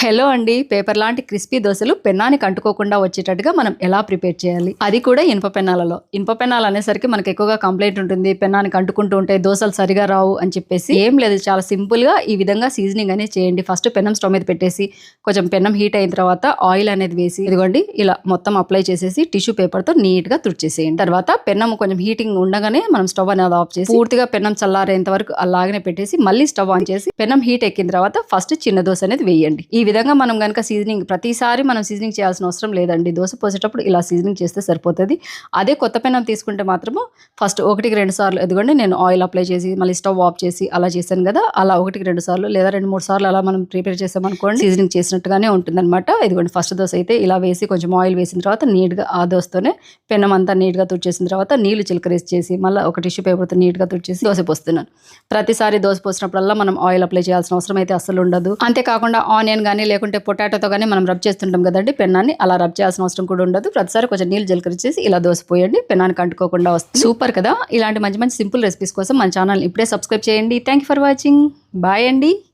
Hello అండి. Paper లాంటి crispy దోశలు పెన్నానికి అంటుకోకుండా వచ్చేటట్టుగా మనం ఎలా ప్రిపేర్ చేయాలి? అది కూడా ఇనుప పెన్నాలలో. ఇనుప పెన్నాలు అనేసరికి మనకి ఎక్కువగా కంప్లైంట్ ఉంటుంది. పెన్నానికి అంటుకుంటూ ఉంటే దోశలు సరిగా రావు అని చెప్పేసి. ఏం లేదు. చాలా సింపుల్గా ఈ విధంగా సీజనింగ్ అనేది చేయండి. ఫస్ట్ పెన్నం స్టవ్ మీద పెట్టేసి కొంచెం పెన్నం హీట్ అయిన తర్వాత ఆయిల్ అనేది వేసి ఇదిగోండి ఇలా మొత్తం అప్లై చేసేసి టిష్యూ పేపర్తో నీట్గా నీట్గా తుడిచేసేయండి. తర్వాత పెన్నం కొంచెం హీటింగ్ ఉండగానే మనం స్టవ్ అనేది ఆఫ్ చేసి పూర్తిగా పెన్నం చల్లారేంత వరకు అలాగనే పెట్టేసి మళ్ళీ స్టవ్ ఆన్ చేసి పెన్నం హీట్ ఎక్కిన తర్వాత ఫస్ట్ చిన్న దోశ అనేది వేయండి. ఈ విధంగా మనం కనుక సీజనింగ్ ప్రతిసారి మనం సీజనింగ్ చేయాల్సిన అవసరం లేదండి. దోశ పోసేటప్పుడు ఇలా సీజనింగ్ చేస్తే సరిపోతుంది. అదే కొత్త పెనం తీసుకుంటే మాత్రము ఫస్ట్ ఒకటికి రెండు సార్లు ఎదుగోండి నేను ఆయిల్ అప్లై చేసి మళ్ళీ స్టవ్ ఆఫ్ చేసి అలా చేశాను కదా అలా ఒకటికి రెండు సార్లు లేదా రెండు మూడు సార్లు అలా మనం ప్రిపేర్ చేసామనుకోండి సీజనింగ్ చేసినట్టుగానే ఉంటుంది అనమాట ఇదిగోండి ఫస్ట్ దోశ అయితే ఇలా వేసి కొంచెం ఆయిల్ వేసిన తర్వాత నీట్గా ఆ దోశతోనే పెనం అంతా నీట్గా తుడిచేసిన తర్వాత నీళ్ళు చిలకరేసి చేసి మళ్ళీ ఒక టిష్యూ పేపర్తో నీట్గా తుడిచేసి దోశ పోస్తున్నాను. ప్రతిసారి దోశ పోసినప్పుడల్లా మనం ఆయిల్ అప్లై చేయాల్సిన అవసరం అయితే అస్సలు ఉండదు. అంతేకాకుండా ఆనియన్ కానీ లేకుంటే పొటాటోతో కానీ మనం రబ్ చేస్తుంటాం కదండి పెన్నాన్ని అలా రబ్ చేయాల్సిన అవసరం కూడా ఉండదు. ప్రతిసారి కొంచెం నీళ్ళు జీలకరించేసి ఇలా దోశ పోయండి పెన్నానికి అంటుకోకుండా వస్తుంది. సూపర్ కదా? ఇలాంటి మంచి మంచి సింపుల్ రెసిపీస్ కోసం మన ఛానల్ ఇప్పుడే సబ్స్క్రైబ్ చేయండి. Thank for watching. బాయ్ అండి.